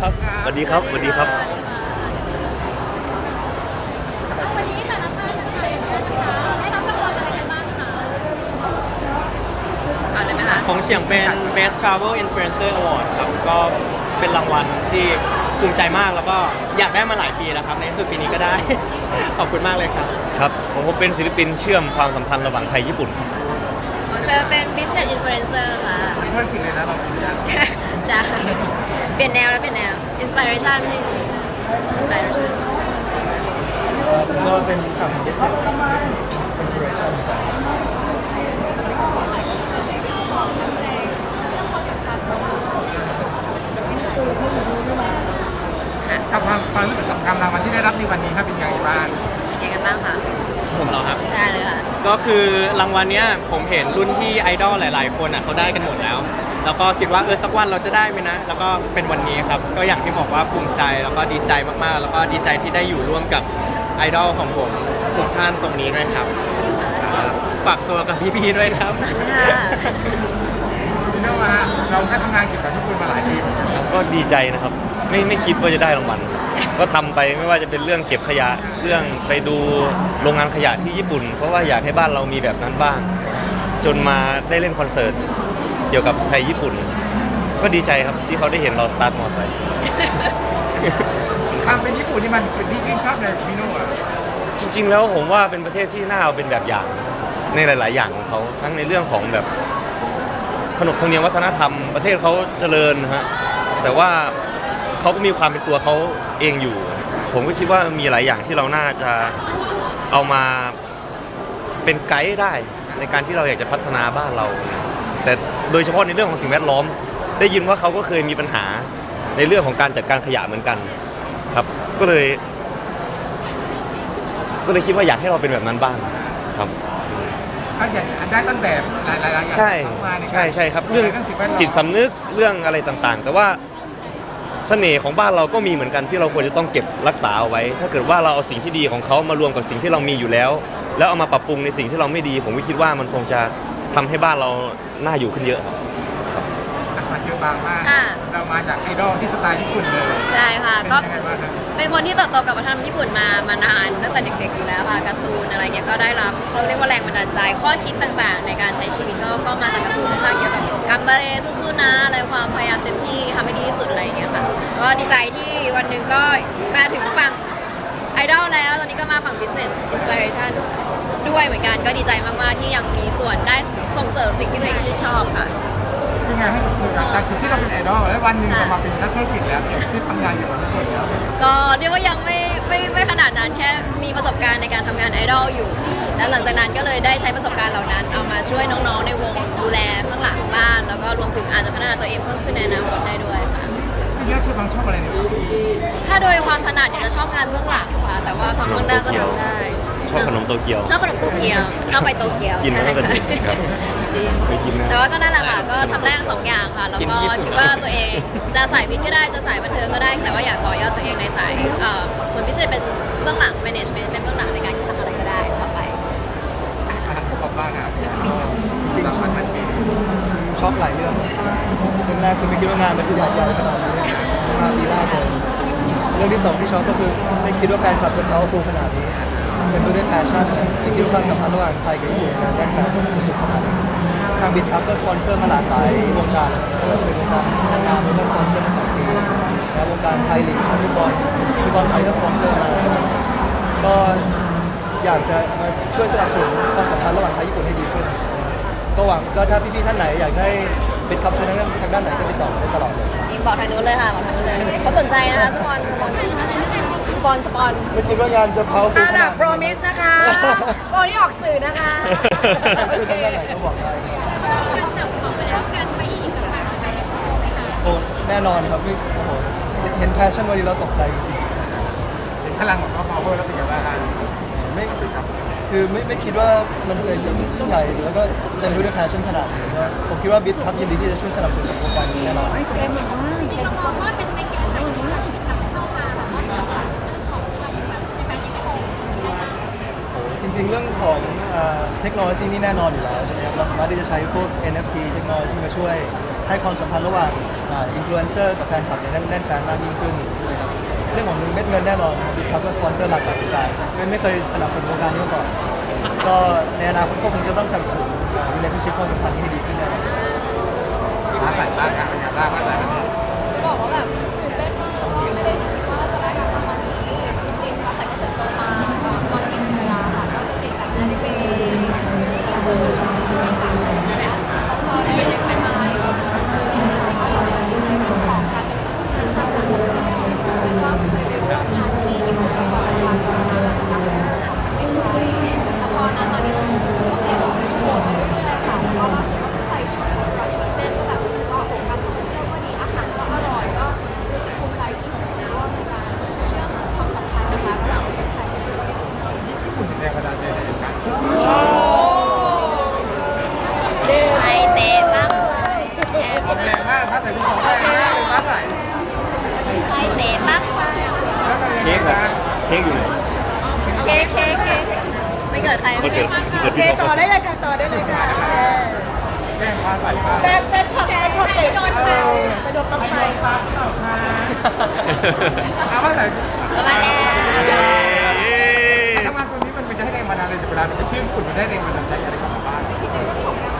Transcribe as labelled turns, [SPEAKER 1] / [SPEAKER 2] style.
[SPEAKER 1] ครับสวัสดีครับสวัสดีครับ
[SPEAKER 2] วันนี้แต่ละท่านนะคะได้รับรางวัลอะไรกันบ้างคะ
[SPEAKER 3] ก่อนเลยไหมคะ
[SPEAKER 4] ของเฉียงเป็น Best Travel Influencer Award ครับ ก็เป็นรางวัลที่ภูมิใจมากแล้วก็อยากได้มาหลายปีแล้วครับ ในที่สุดปีนี้ก็ได้ ขอบคุณมากเลยครับ
[SPEAKER 1] ครับผมผมเป็นศิลปินเชื่อมความสัมพันธ์ระหว่างไทยญี่ปุ่น
[SPEAKER 3] ของ เชอเป็น business influencer ค่ะ
[SPEAKER 5] ธุรกิจเลยนะเราเป็นยัง
[SPEAKER 3] ใช่ เปลี่ยนแนวแล้วเปลี่ยนแนว inspiration ไม่ใช่ inspiration
[SPEAKER 6] ผมก็เป็นฝั่ง business ครับ business inspiration เหมือนกัน
[SPEAKER 5] กับความความรู้สึกกับการรางวัลที่ได้รับในวันนี้ครับเป็นยังไงบ้าง
[SPEAKER 3] เป็นยังไงกันบ้างคะ
[SPEAKER 4] ผมเหรอครับ
[SPEAKER 3] ใช่เลยค่ะ
[SPEAKER 4] ก็คือรางวัลเนี้ยผมเห็นรุ่นพี่ไอดอลหลาย ๆ คนอะเขาได้กันหมดแล้ว แล้วก็คิดว่าเออสักวันเราจะได้ไหมนะ แล้วก็เป็นวันนี้ครับ ก็อย่างที่บอกว่าภูมิใจแล้วก็ดีใจมาก ๆ แล้วก็ดีใจที่ได้อยู่ร่วมกับไอดอลของผมทุกท่านตรงนี้ด้วยครับครับฝากตัวกับพี่ๆด้วยครับ
[SPEAKER 3] ค่ะ
[SPEAKER 5] พี่โน้ว่าเราก็ทำงานเกี่ยวกับญี่ปุ่นมาหลายปีเหมือนกัน
[SPEAKER 1] แล้วก็ดีใจนะครับ ไม่ไม่คิดว่าจะได้รางวัล ก็ทำไปไม่ว่าจะเป็นเรื่องเก็บขยะเรื่องไปดูโรงงานขยะที่ญี่ปุ่น เพราะว่าอยากให้บ้านเรามีแบบนั้นบ้าง จนมาได้เล่นคอนเสิร์ตเกี่ยวกับไทยญี่ปุ่น ก็ดีใจครับที่เขาได้เห็นเราสตาร์ทมอไซค์
[SPEAKER 5] ความเป็นญี่ปุ่นนี่มันเป็นที่ชื่นชอบเลยของพี่โน้อะ
[SPEAKER 1] จริง ๆ แล้วผมว่าเป็นประเทศที่น่าเอาเป็นแบบอย่างในหลาย ๆ อย่างของเขาทั้งในเรื่องของแบบขนบธรรมเนียมวัฒนธรรมประเทศเขาเจริญนะฮะแต่ว่า เขาก็มีความเป็นตัวเขาเองอยู่ ผมก็คิดว่ามีหลายอย่างที่เราน่าจะเอามาเป็นไกด์ได้ ในการที่เราอยากจะพัฒนาบ้านเรา แต่โดยเฉพาะในเรื่องของสิ่งแวดล้อม ได้ยินว่าเขาก็เคยมีปัญหาในเรื่องของการจัดการขยะเหมือนกันครับ ก็เลย ก็เลยคิดว่าอยากให้เราเป็นแบบนั้นบ้างครับ
[SPEAKER 5] ก็อยากได้ต้นแบบหลายๆอย่าง
[SPEAKER 1] ใช่
[SPEAKER 5] เข้ามาในการ
[SPEAKER 1] ใช่ใช่ครับ เรื่อง
[SPEAKER 5] สิ่งแวดล้อม
[SPEAKER 1] จิตสำนึกเรื่องอะไรต่างๆ แต่ว่า เสน่ห์ของบ้านเราก็มีเหมือนกันที่เราควรจะต้องเก็บรักษาเอาไว้ ถ้าเกิดว่าเราเอาสิ่งที่ดีของเขามารวมกับสิ่งที่เรามีอยู่แล้ว แล้วเอามาปรับปรุงในสิ่งที่เราไม่ดี ผมคิดว่ามันคงจะทำให้บ้านเราน่าอยู่ขึ้นเยอะ ครับ
[SPEAKER 5] อะมาเจอบางมาก
[SPEAKER 3] ค่ะ
[SPEAKER 5] เรามาจากไอดอลที่สไตล์ญี่ปุ่นเลย
[SPEAKER 3] ใช่ค่ะ
[SPEAKER 5] เป็น
[SPEAKER 3] ก็
[SPEAKER 5] ยังไงบ้างครับ
[SPEAKER 3] เป็นคนที่เติบโตกับวัฒนธรรมญี่ปุ่นมามานานตั้งแต่เด็กๆอยู่แล้วค่ะการ์ตูนอะไรเงี้ยก็ได้รับเราเรียกว่าแรงบันดาลใจข้อคิดต่างๆ ในการใช้ชีวิตก็ก็มาจากการ์ตูนค่อนข้างเยอะแบบกัมบาเรสู้ๆนะอะไรความพยายามเต็มที่ทำให้ดีที่สุดอะไรอย่างเงี้ยค่ะก็ดีใจที่วันหนึ่งก็มาถึงฝั่งไอดอลแล้วตอนนี้ก็มาฝั่ง business inspiration ด้วยเหมือนกันก็ดีใจมากๆที่ยังมีส่วนได้ส่งเสริมสิ่งที่ตัวเองชื่นชอบค่ะ
[SPEAKER 5] เป็นไงให้คุณจากจากที่เราเป็นไอดอลแล้ววันหนึ่งเรามาเป็นนักธุรกิจแล้วที่ทำงานเกี่ยวกับญี่ปุ่นแล้ว
[SPEAKER 3] ก็เรียกว่ายังไม่ไม่ไม่ขนาดนั้นแค่มีประสบการณ์ในการทำงานไอดอลอยู่ แล้วหลังจากนั้นก็เลยได้ใช้ประสบการณ์เหล่านั้น เอามาช่วยน้องๆในวงดูแลข้างหลังบ้าน แล้วก็รวมถึงอาจจะพัฒนาตัวเองเพิ่มขึ้นในอนาคตได้ด้วยค่ะ
[SPEAKER 5] พี่เลือกชื่อบางชอบอะไรเนี่ย
[SPEAKER 3] ถ้าโดยความถนัดเนี่ยจะชอบงานเบื้องหลังค่ะแต่ว่าความเบื้องหน้าก็ทำได้
[SPEAKER 1] ชอบขนมโตเกียว
[SPEAKER 3] ชอบขนมโตเกียวชอบไปโตเกียว
[SPEAKER 1] กินมาตั้งแต่เด็กครับ
[SPEAKER 3] จริง
[SPEAKER 1] ไปกินนะ
[SPEAKER 3] แต่ว่าก็นั่นแหละค่ะก็ทำได้ทั้งสองอย่างค่ะ แล้ว
[SPEAKER 4] กิน
[SPEAKER 3] ก็
[SPEAKER 4] ญี่ปุ่น
[SPEAKER 3] คิดว่าตัวเองจะสายวิทย์ก็ได้จะสายบันเทิงก็ได้ แต่ว่าอยากต่อยอดตัวเองในสายเอ่อผลพิเศษเป็นเบื้องหลัง management เป็นเบื้องหลังในการทำอะไรก็ได้ต่อไป
[SPEAKER 5] อะประกอบบ้างครับจริงๆมันปีนี้
[SPEAKER 6] ช็อกหลายเรื่องเรื่องแรกคือไม่คิดว่างานมันจะใหญ่ใหญ่ขนาดนี้มาปีแรกเลยเรื่องที่สองที่ช็อกก็คือไม่คิดว่าแฟนคลับจะเขาฟูขนาดนี้ เต็มไปด้วยแพชชั่นไม่คิดว่าความสัมพันธ์ระหว่างไทยกับญี่ปุ่นจะได้แฟนสุดๆขนาดนี้ทางบิดครับก็สปอนเซอร์มาหลากหลายวงการไม่ว่าจะเป็นวงการนางงามแล้วก็สปอนเซอร์มาสองปีแล้ววงการไทยลีกฟุตบอลฟุตบอลไทยก็สปอนเซอร์มาก็อยากจะมาช่วยสนับสนุนความสัมพันธ์ระหว่างไทยญี่ปุ่นให้ดีขึ้น ก็หวังก็ถ้าพี่ๆท่านไหน อยากให้เป็นคำช่วยทางด้านทางด้านไหนก็ติดต่อมาได้ตลอดเลย
[SPEAKER 3] บอกทางนู้นเลยค่ะบอกทางนู้นเลยเขาสนใจนะคะสปอนสปอนส ปอนสปอน
[SPEAKER 6] ไม่คิดว่างานจะเผาฟู
[SPEAKER 3] อา
[SPEAKER 6] ข
[SPEAKER 3] ดั
[SPEAKER 6] นา
[SPEAKER 3] บ
[SPEAKER 6] ด
[SPEAKER 3] โปรมิสนะคะโปรนี่ออกสื่อนะคะ
[SPEAKER 6] ช่วยทางด้านไหนก็บอกได้
[SPEAKER 2] นอกจากบอกไปแล้วกันไปอีกกับการไปเอ็กซ์โปไหมคะ
[SPEAKER 6] โอ้แน่นอนครับนี่โอ้โหเห็นเห็นแพชชั่นวันนี้เราตกใจจริง
[SPEAKER 5] เห็นพลังของเขา power แล้วเป็นยังไงบ้างครับ
[SPEAKER 6] ๆไม่คือไม่ไม่คิดว่ามันจะยิ่งใหญ่แล้วก็เต็มไปด้วยแพชชั่นขนาดนี้ก็ผมคิดว่าบิ๊กครับยินดีที่จะช่วยสนับสนุนโครงการนี้แน่นอน
[SPEAKER 2] จริงๆเรามองว่าเป็นใน ริง
[SPEAKER 6] ๆ เรื่องของเทคโนโลยีนี่แน่นอนอยู่แล้วใช่ไหมครับเราสามารถที่จะใช้พวก NFT เทคโนโลยีมาช่วยให้ความสัมพันธ์ระหว่างอินฟลูเอนเซอร์กับแฟนคลับเนี่ยแน่นแฟนมากยิ่งขึ้นนะครับเรื่องของเม็ดเงินแน่นอนนะครับบิ๊กคัพก็สปอนเซอร์หลักหลายรายไม่ไม่เคยสนับสนุนโครงการนี้มาก่อนก็ในอนาคตก็คงจะต้องสนับสนุนวิเลนชิพความสัมพันธ์นี้ให้ดีขึ้นแน่นอน
[SPEAKER 5] มาใส่บ้างครับเป็นไงบ้างมาใไม่
[SPEAKER 2] เกิดใครมันเกิดเกิดเคที่
[SPEAKER 3] ต่
[SPEAKER 5] อ
[SPEAKER 3] ได้
[SPEAKER 1] เล
[SPEAKER 7] ยค่ะต่อได้เลยค่ะ
[SPEAKER 5] แกล้าใส่ผ้า
[SPEAKER 7] แฟนแฟนขับแฟนขับเตะโดนไฟปโดนปลั๊กไฟ
[SPEAKER 5] เอามาใส่
[SPEAKER 3] ก็มาแล้ว
[SPEAKER 5] ทำงานตรงนี้มันเป็นได้แรงบันดาลใจเวลาเราไปเที่ยวญี่ปุ่นมันได้แรงบันดาลใจอะไรกลับมาบ้าง
[SPEAKER 2] จริงๆในเรื่องของแรง